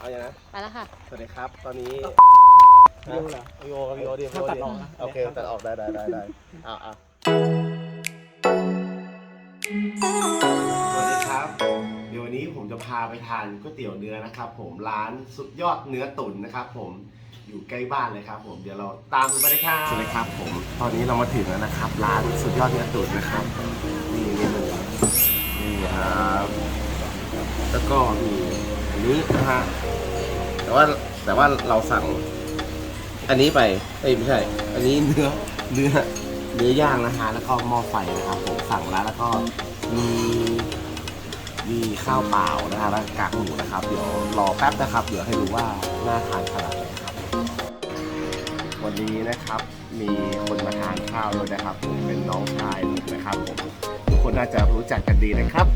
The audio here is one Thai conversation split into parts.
เอาอย่างนะไปแล้วค่ะ สวัสดีครับ ตอนนี้วิดีโอเหรอวิดีโอวิดีโอดีห้ามตัดออกนะโอเคตัดออกได้ได้ได้ได้อ่าอ่าสวัสดีครับ เดี๋ยววันนี้ผมจะพาไปทานก๋วยเตี๋ยวเนื้อนะครับ ผมร้านสุดยอดเนื้อตุ๋นนะครับ ผมอยู่ใกล้บ้านเลยครับ ผมเดี๋ยวเราตามไปเลยครับสวัสดีครับ ผมตอนนี้เรามาถึงแล้วนะครับ ร้านสุดยอดเนื้อตุ๋นนะครับนี่นี่เลยนี่ครับแล้วก็มีอั นนี้นะฮะแต่ว่าแต่ว่าเราสั่ง อันนี้ไปเอ้ยไม่ใช่ อันนี้เนื้อเนื้อเนื้อย่างนะฮะแล้วก็หม้อไฟนะครับผมสั่งแล้วแล้วก็มีมีข้าวเปล่านะฮะแล้วกากหมูนะครับเดี๋ยวรอแป๊บนะครับ เดี๋ยวให้ดูว่าน่าทานขนาดไหนครับ วันนี้นะครับมีคนมาทานข้าวด้วยนะครับผมเป็นน้องชายผมนะครับผมทุกคนน่าจะรู้จักกันดีนะครับ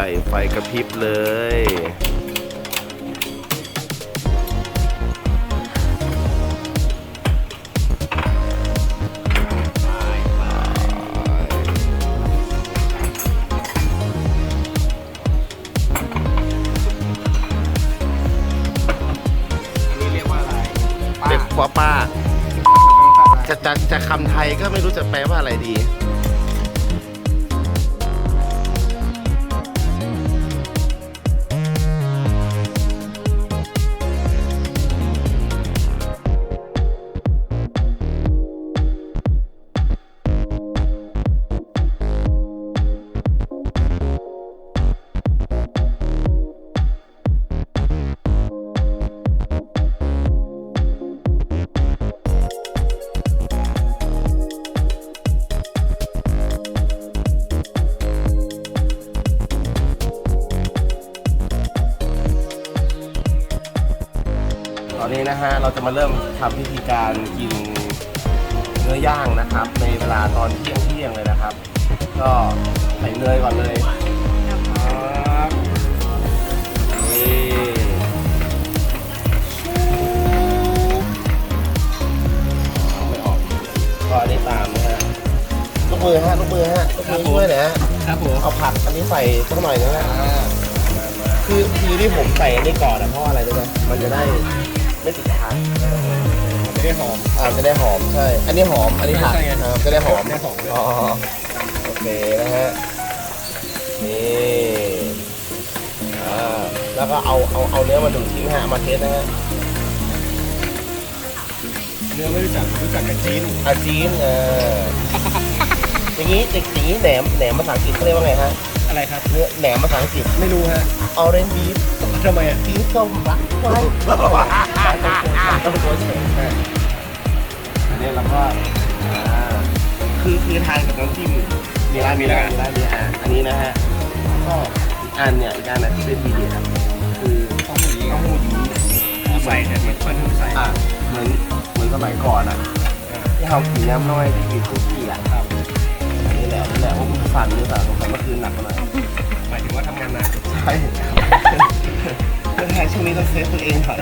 หญ่ไฟกระพริบเลย นี่เรียกว่าอะไรป้าเด็กกว่าป้าจะจะจะคำไทยก็ไม่รู้จะแปลว่าอะไรดี นนี้นะฮะเราจะมาเริ่มทำพิธีการกินเนื้อย่างนะครับ ในเวลาตอนเที่ยงเที่ยงๆเลยนะครับ ก็ใส่เนยก่อนเลยครับนี่ไม่ออกก็อันนี้ตามนะฮะลูกมือฮะลูกมือฮะลูกมือช่วยหน่อยฮะครับผมเอาผักอันนี้ใส่สักหน่อยนะฮะคือคือที่ผมใส่อันนี้ก่อนอะเพราะอะไรรู้ไหมมันจะได้ ไม่ติดกระทะจะได้หอม อ่าจะได้หอมใช่ อันนี้หอม อันนี้ผักใช่ไง อ่าจะได้หอม ได้หอมด้วยอ๋อโอเคนะฮะ นี่อ่าแล้วก็เอาเอาเอาเนื้อมาดูทิ้งฮะมาเทสนะฮะเนื้อไม่รู้จักรู้จักกับจีนอาจีนเอออย่างนี้อย่างนี้แหนมแหนมภาษาอังกฤษเขาเรียกว่าไงฮะ อะไรครับ เนื้อแหนมภาษาอังกฤษ ไม่รู้ฮะ orange beef ทำไมอะ สีส้มรักไว้ ต้องตัวเฉยอันนี้เราก็อ่าคือคือทานกับน้ำจิ้มมีร้านมีร้านมีร้านมีอ่าอันนี้นะฮะก็อีกอันเนี่ยอีกอันนะที่เป็นทีเด็ดอะคือข้าวหมูยีเต้าหู้ยี้ใส่เนี่ยเหมือนคนใส่อะเหมือนเหมือนสมัยก่อนอะที่เขากินน้ำน้อยที่กินคุกกี้อะครับอันนี้แหละนี่แหละว่าผมฟันนี่แต่สงสัยเมื่อคืนหนักไปหน่อยหมายถึงว่าทำงานหนักใช่เพื่อให้ช่วงนี้ต้องเซฟตัวเองหน่อย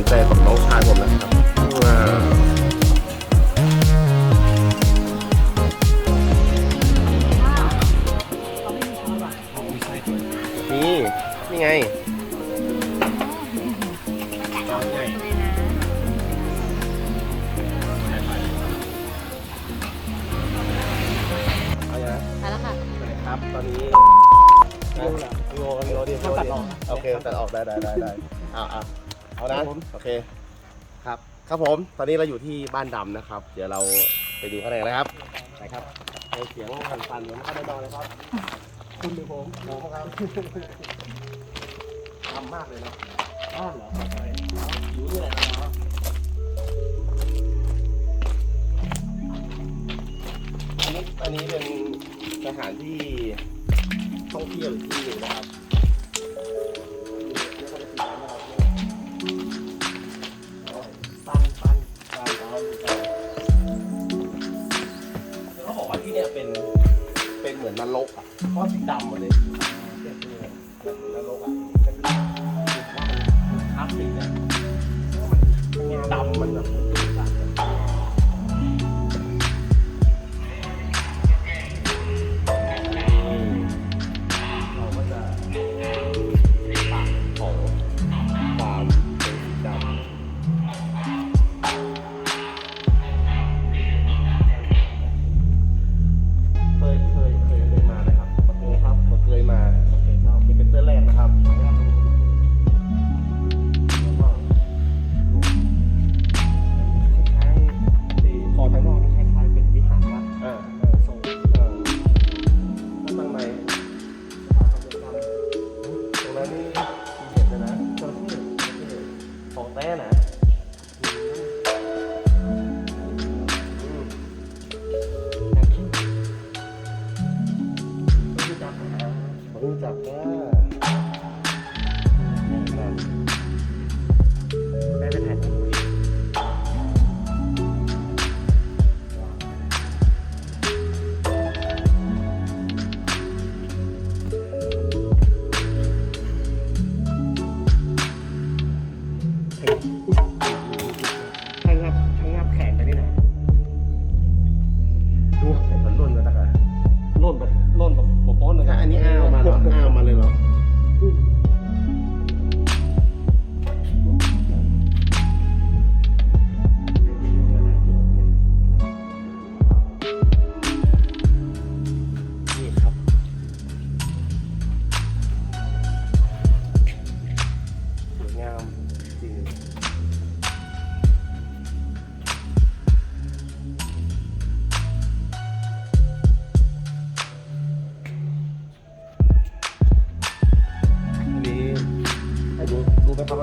านใจของน้องชายผมนะครับว้าวนี่นี่ไงเอาอย่างไปแล้วค่ะ ครับ ตอนนี้วิโอละวิโอวิโอดีวิโอดีโอเคตัดออกได้ได้ได้ได้อ่าอ่า เอานะโอเคครับ ครับผม ตอนนี้เราอยู่ที่บ้านดำนะครับ เดี๋ยวเราไปดูข้างในนะครับไปครับในเสียงสั่นๆเหมือนเข้าได้นอนเลยครับ คุณหรือผมผมครับทำมากเลยนะบ้านเหรออยู่นี่แหละครับอันนี้อันนี้เป็นสถานที่ท่องเที่ยวอีกที่หนึ่งนะครับ ปันปันปันเอาปันเขาบอกว่าที่เนี่ยเป็น เป็นเหมือนนรกอะเพราะสีดำหมดเลย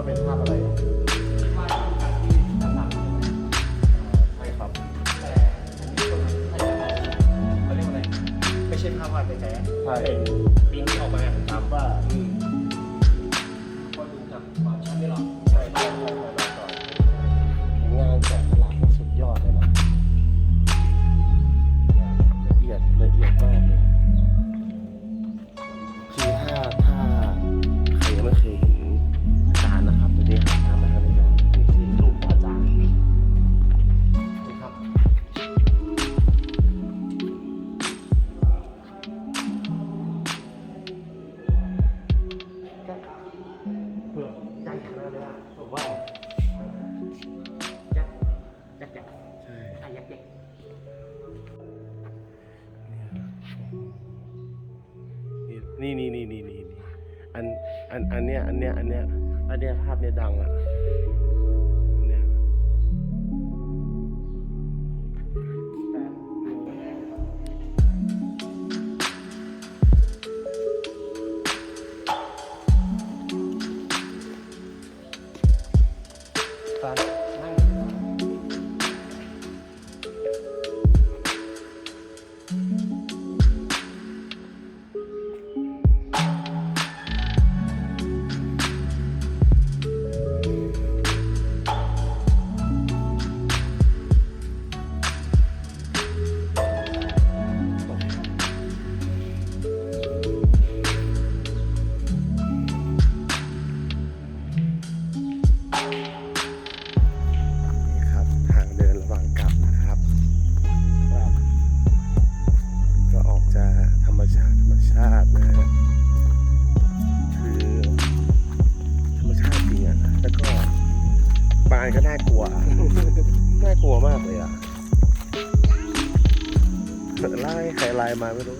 เป็นภาพอะไอันนเนี้ยอันเนี้ยอันเนี้ยอันเนี้ยภาพเนี้ยดังอะ ก็น่ากลัว น่ากลัวมากเลยอะไล่ใครไล่มาไม่รู้